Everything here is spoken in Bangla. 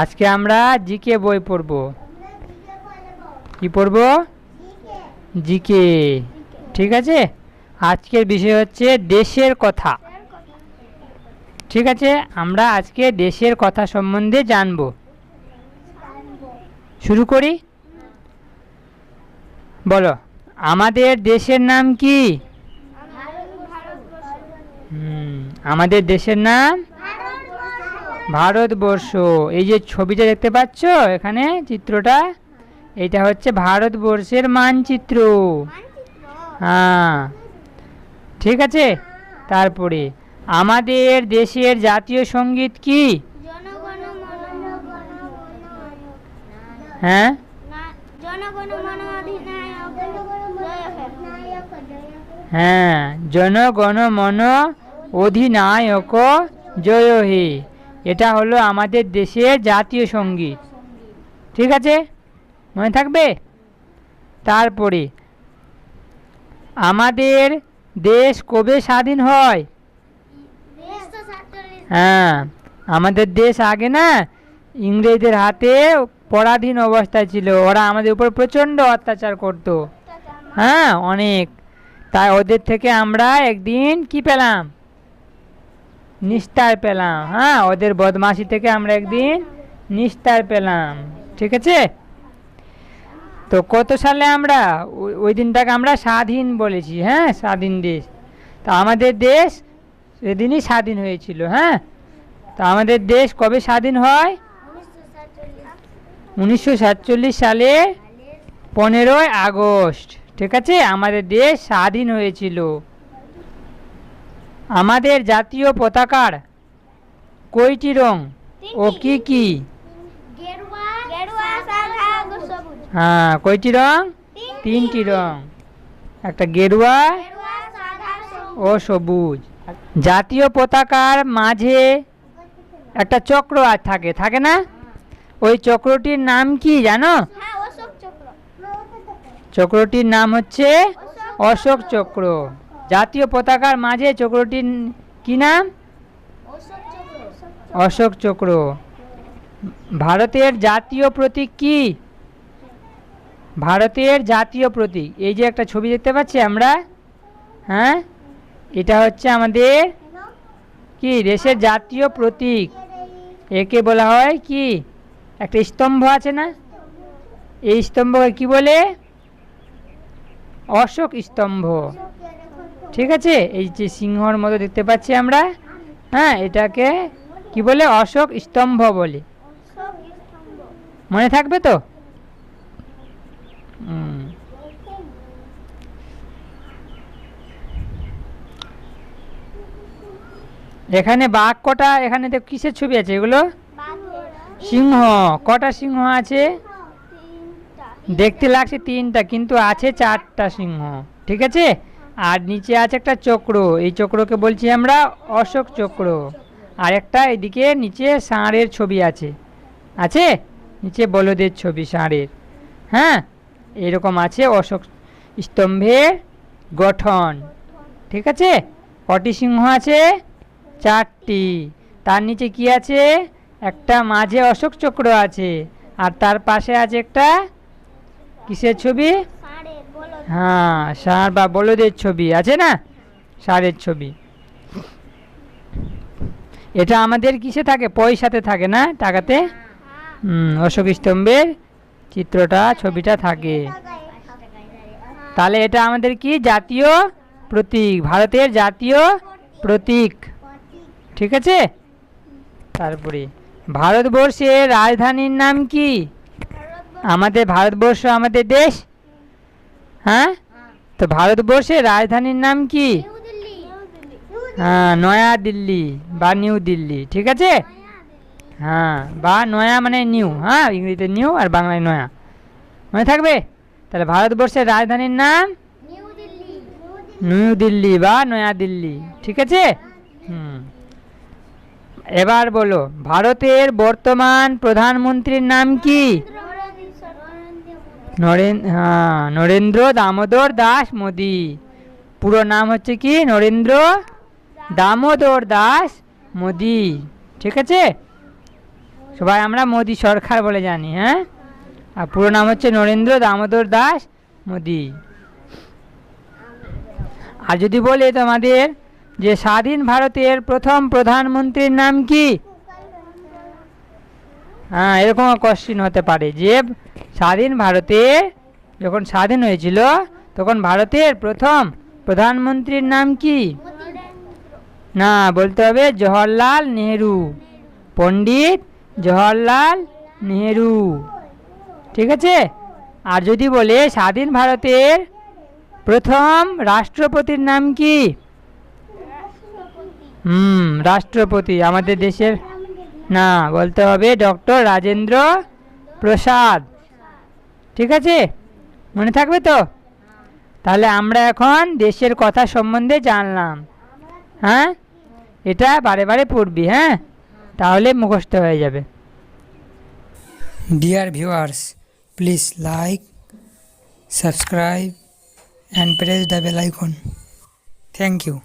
আজকে আমরা জিকে বই পড়ব। কি পড়ব? জিকে। ঠিক আছে? আজকের বিষয় হচ্ছে দেশের কথা। ঠিক আছে? আমরা আজকে দেশের কথা সম্বন্ধে জানব। শুরু করি। বলো, আমাদের দেশের নাম কি? আমাদের দেশের নাম ভারতবর্ষ। এই যে ছবিটা দেখতে পাচ্ছ? এখানে চিত্রটা? এটা হচ্ছে ভারতবর্ষের মানচিত্র। হ্যাঁ। ঠিক আছে? তারপরে, আমাদের দেশের জাতীয় সংগীত কি? হ্যাঁ? হ্যাঁ জনগণ মন অধিনায়ক জয় হে এটা হলো আমাদের দেশের জাতীয় সংগীত। ঠিক আছে? মনে থাকবে? তারপরে, আমাদের দেশ কবে স্বাধীন হয়? হ্যাঁ আমাদের দেশ আগে না ইংরেজদের হাতে পরাধীন অবস্থায় ছিল। ওরা আমাদের উপর প্রচণ্ড অত্যাচার করতো। হ্যাঁ অনেক। তাই ওদের থেকে আমরা একদিন কি পেলাম? নিস্তার পেলাম। হ্যাঁ ওদের বদমাশি থেকে আমরা একদিন নিস্তার পেলাম। ঠিক আছে? তো কত সালে আমরা? ওই- দিনটাকে আমরা স্বাধীন বলেছি হ্যাঁ স্বাধীন দেশ। তো আমাদের দেশ সেদিনই স্বাধীন হয়েছিল হ্যাঁ? তো আমাদের দেশ কবে স্বাধীন হয়? উনিশশো সাতচল্লিশ সালে পনেরোই আগস্ট। ঠিক আছে? আমাদের দেশ স্বাধীন হয়েছিল। আমাদের জাতীয় পতাকার কয়টি রং ও কি কি? গেরুয়া গেরুয়া সাদা ও সবুজ। হ্যাঁ কয়টি রং? তিনটি। রং। একটা গেরুয়া গেরুয়া ও সবুজ। জাতীয় পতাকার মাঝে একটা চক্র আর থাকে থাকে না? ওই চক্রটির নাম কি জানো? হ্যাঁ অশোক চক্র। চক্রটির নাম হচ্ছে অশোক চক্র। জাতীয় পতাকার মাঝে চক্রটির কি নাম? অশোক চক্র। ভারতের জাতীয় প্রতীক কি? ভারতের জাতীয় প্রতীক। এই যে একটা ছবি দেখতে পাচ্ছি আমরা হ্যাঁ? এটা হচ্ছে আমাদের কি? দেশের জাতীয় প্রতীক। একে বলা হয় কি? একটা স্তম্ভ আছে না? এই স্তম্ভকে কি বলে? অশোক স্তম্ভ। ঠিক আছে? এই যে সিংহর মতো দেখতে পাচ্ছি আমরা। হ্যাঁ এটাকে কি বলে? অশোক স্তম্ভ বলে। মনে থাকবে তো। এখানে বাঘ কটা? এখানে তো কিসের ছবি আছে এগুলো? সিংহ। কটা সিংহ আছে? দেখতে লাগছে তিনটা, কিন্তু আছে চারটা সিংহ। ঠিক আছে? আর নিচে আছে একটা চক্র। এই চক্রকে বলছি আমরা অশোক চক্র। আর একটা এদিকে নিচে ষাঁড়ের ছবি আছে। আছে? নিচে বলদের ছবি ষাঁড়ের। হ্যাঁ? এরকম আছে অশোক স্তম্ভের গঠন। ঠিক আছে? কটি সিংহ আছে? চারটি। তার নিচে কি আছে? একটা মাঝে অশোক চক্র আছে। আর তার পাশে আছে একটা কিসের ছবি? হ্যাঁ ষাঁড় বা বলদের ছবি, আছে না? ষাঁড়ের ছবি। এটা আমাদের কিসে থাকে? পয়সাতে থাকে না টাকাতে? অশোক স্তম্ভের চিত্রটা, ছবিটা থাকে। তাহলে এটা আমাদের কি? জাতীয় প্রতীক, ভারতের জাতীয় প্রতীক। ঠিক আছে? তারপরে, ভারতবর্ষের রাজধানীর নাম কি? আমাদের ভারতবর্ষ, আমাদের দেশ? হ্যাঁ? তো ভারতবর্ষের রাজধানীর নাম কি? হ্যাঁ নয়া দিল্লি বা নিউ দিল্লি, ঠিক আছে? হ্যাঁ বা নয়া মানে নিউ হ্যাঁ ইংরেজিতে নিউ আর বাংলায় নয়া। মনে থাকবে? তাহলে ভারতবর্ষের রাজধানীর নাম? নিউ দিল্লি বা নয়া দিল্লি, ঠিক আছে? হুম। এবার বলো, ভারতের বর্তমান প্রধানমন্ত্রীর নাম কি? নরেন হ্যাঁ নরেন্দ্র দামোদর দাস মোদি। পুরো নাম হচ্ছে কি? নরেন্দ্র দামোদর দাস মোদি। ঠিক আছে? সবাই আমরা মোদি সরকার বলে জানি হ্যাঁ? আর পুরো নাম হচ্ছে নরেন্দ্র দামোদর দাস মোদি। আর যদি বলি তোমাদের যে স্বাধীন ভারতের প্রথম প্রধানমন্ত্রীর নাম কি? হ্যাঁ এরকম কোশ্চিন হতে পারে যে, স্বাধীন ভারতে যখন স্বাধীন হয়েছিল, তখন ভারতের প্রথম প্রধানমন্ত্রীর নাম কি? না, বলতে হবে জওহরলাল নেহেরু। পণ্ডিত জওহরলাল নেহেরু। ঠিক আছে? আর যদি বলে স্বাধীন ভারতের প্রথম রাষ্ট্রপতির নাম কি? হুম, রাষ্ট্রপতি। আমাদের দেশের না, বলতে হবে ডক্টর রাজেন্দ্র প্রসাদ। ঠিক আছে? মনে থাকবে তো? তাহলে আমরা এখন দেশের কথা সম্বন্ধে জানলাম। হ্যাঁ? এটা বারে বারে পড়বি হ্যাঁ? তাহলে মুখস্থ হয়ে যাবে। Dear viewers please like subscribe and press the bell icon thank you